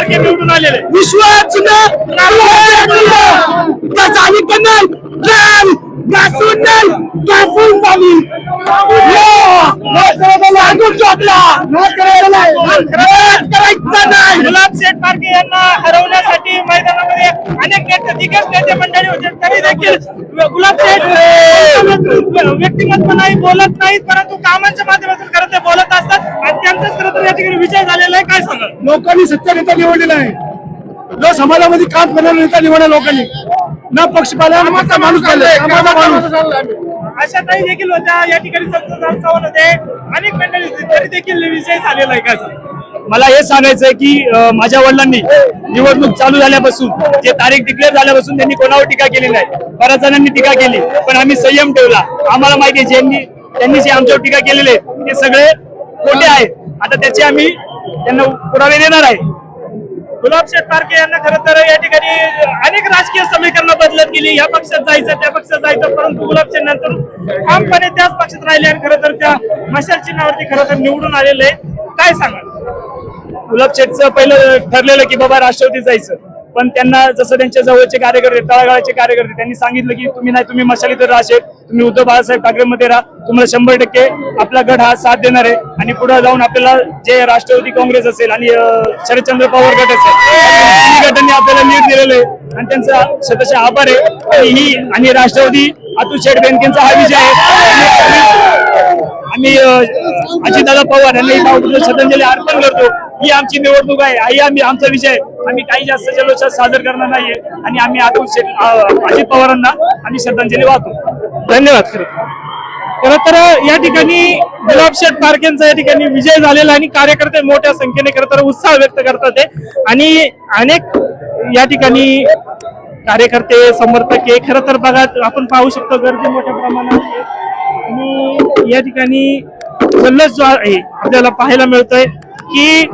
पारखे निवडून आलेले विश्वास झाली पण नाही घासून नाही घासून झाली सांगून करायचं नाही गुलाब शेठ पारखे यांना हरवण्यासाठी मैदानामध्ये अनेक नेते दिग्गज नेते मंडळी होते तरी देखील गुलाब शेठ अं, व्यक्तिमत्व नाही बोलत नाहीत परंतु कामांच्या माध्यमातून खरं ते बोलत असतात. आणि त्यांचाच खरं तर या ठिकाणी विजय झालेला आहे. काय सांगाल? लोकांनी सत्य नेता निवडलेला आहे. जो समाजामध्ये काम करणारा नेता निवडला लोकांनी. न माणूस कामाचा माणूस. अशा काही देखील होत्या. या ठिकाणी सत्ताधार चव्हाण होते. अनेक मंडळी तरी देखील विजय झालेला आहे. काय सांगाल? मला हे सांगायचंय की माझ्या वडिलांनी निवडणूक चालू झाल्यापासून जे तारीख डिक्लेअर झाल्यापासून त्यांनी कोणावर टीका केली नाही. बऱ्याच जणांनी टीका केली पण आम्ही संयम ठेवला. आम्हाला माहिती आहे ज्यांनी त्यांनी जे आमच्यावर टीका केलेले ते सगळे खोटे आहेत. आता त्याचे आम्ही त्यांना पुरावे देणार आहे. गुलाबशेठ पारखे यांना खरं तर या ठिकाणी अनेक राजकीय समीकरणं बदलत गेली. या पक्षात जायचं त्या पक्षात जायचं परंतु गुलाबशेठ नंतर ठामपणे त्याच पक्षात राहिले आणि खरं तर त्या मशाल चिन्हावरती खरं तर निवडून आलेले. काय सांगाल? गुलाब शेठचं पहिलं ठरलेलं की बाबा राष्ट्रवादी जायचं. पण त्यांना जसं त्यांच्या जवळचे कार्यकर्ते तळागाळाचे कार्यकर्ते त्यांनी सांगितलं की तुम्ही नाही तुम्ही मशाली तर राहशेत तुम्ही उद्धव बाळासाहेब ठाकरेमध्ये राहा. तुम्हाला शंभर टक्के आपला गट हा साथ देणार आहे. आणि पुढे जाऊन आपल्याला जे राष्ट्रवादी काँग्रेस असेल आणि शरदचंद्र पवार गट असेल गटांनी आपल्याला नीट दिलेलं आहे. आणि त्यांचा स्वतःचे आभार आहे. आणि ही आणि राष्ट्रवादी अतुल शेठ बेनकेंचा हा विजय आहे. आम्ही अजितदादा पवार यांना इथं श्रद्धांजली अर्पण करतो. ही आमची निवडणूक आहे. आई आम्ही आमचा विजय आम्ही काही जास्त जल्लोषात सादर करणार नाहीये. आणि आम्ही अतुल अजित पवारांना आम्ही श्रद्धांजली वाहतो. धन्यवाद खरं खरं तर या ठिकाणी गुलाबशेठ शेठ यांचा या ठिकाणी विजय झालेला आणि कार्यकर्ते मोठ्या संख्येने खरं तर उत्साह व्यक्त करतात आणि अनेक या ठिकाणी कार्यकर्ते समर्थक आहे खरं तर बघा आपण पाहू शकतो गर्दी मोठ्या प्रमाणात आणि या ठिकाणी जल्लोष जो आहे आपल्याला पाहायला मिळतोय की